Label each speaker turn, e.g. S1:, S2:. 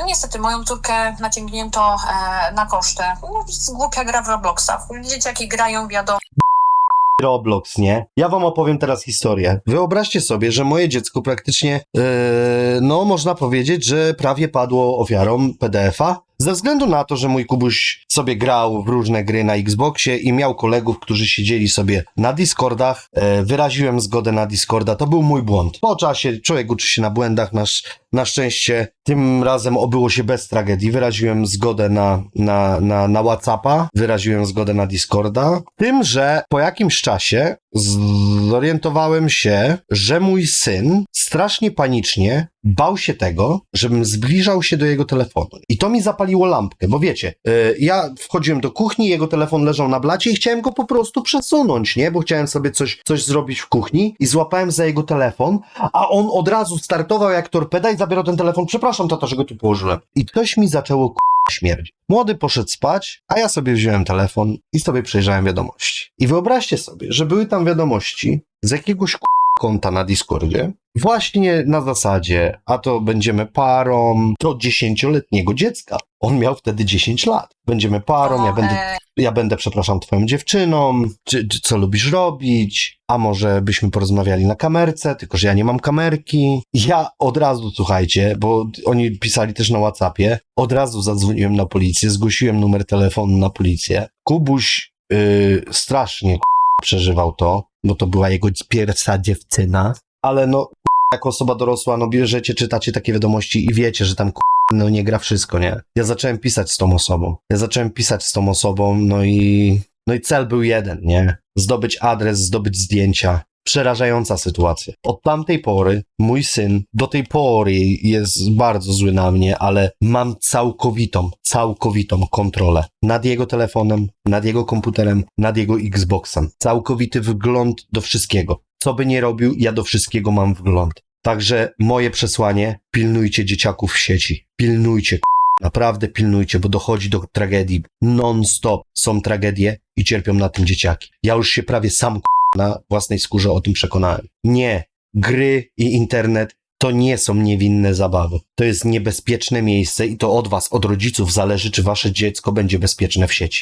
S1: No niestety, moją córkę naciągnięto e, na koszty. No, głupia gra w Robloxa. Dzieciaki grają, wiadomo,
S2: Roblox, nie? Ja wam opowiem teraz historię. Wyobraźcie sobie, że moje dziecko praktycznie, yy, no można powiedzieć, że prawie padło ofiarą PDF-a. Ze względu na to, że mój Kubuś sobie grał w różne gry na Xboxie i miał kolegów, którzy siedzieli sobie na Discordach, e, wyraziłem zgodę na Discorda. To był mój błąd. Po czasie człowiek uczy się na błędach. Na, sz- na szczęście tym razem obyło się bez tragedii. Wyraziłem zgodę na, na, na, na Whatsappa, wyraziłem zgodę na Discorda. Tym, że po jakimś czasie zorientowałem się, że mój syn strasznie panicznie bał się tego, żebym zbliżał się do jego telefonu. I to mi zapaliło lampkę, bo wiecie, y, ja wchodziłem do kuchni, jego telefon leżał na blacie i chciałem go po prostu przesunąć, nie? Bo chciałem sobie coś, coś zrobić w kuchni i złapałem za jego telefon, a on od razu startował jak torpeda i zabierał ten telefon. Przepraszam, tata, że go tu położyłem. I coś mi zaczęło k***a śmierdzić. Młody poszedł spać, a ja sobie wziąłem telefon i sobie przejrzałem wiadomości. I wyobraźcie sobie, że były tam wiadomości z jakiegoś k***a konta na Discordzie, właśnie na zasadzie, a to będziemy parą do dziesięcioletniego dziecka. On miał wtedy 10 lat. Będziemy parą, ja będę, ja będę, przepraszam, twoją dziewczyną, czy, czy co lubisz robić, a może byśmy porozmawiali na kamerce, tylko że ja nie mam kamerki. Ja od razu, słuchajcie, bo oni pisali też na Whatsappie, od razu zadzwoniłem na policję, zgłosiłem numer telefonu na policję. Kubuś yy, strasznie przeżywał to, bo to była jego pierwsza dziewczyna, ale no jako osoba dorosła, no bierzecie, czytacie takie wiadomości i wiecie, że tam no nie gra wszystko, nie? Ja zacząłem pisać z tą osobą. Ja zacząłem pisać z tą osobą, no i no i cel był jeden, nie? Zdobyć adres, zdobyć zdjęcia. Przerażająca sytuacja. Od tamtej pory mój syn do tej pory jest bardzo zły na mnie, ale mam całkowitą, całkowitą kontrolę nad jego telefonem, nad jego komputerem, nad jego Xboxem. Całkowity wgląd do wszystkiego. Co by nie robił, ja do wszystkiego mam wgląd. Także moje przesłanie, pilnujcie dzieciaków w sieci. Pilnujcie, naprawdę pilnujcie, bo dochodzi do tragedii. Non-stop są tragedie i cierpią na tym dzieciaki. Ja już się prawie sam na własnej skórze o tym przekonałem. Nie, gry i internet to nie są niewinne zabawy. To jest niebezpieczne miejsce i to od was, od rodziców zależy, czy wasze dziecko będzie bezpieczne w sieci.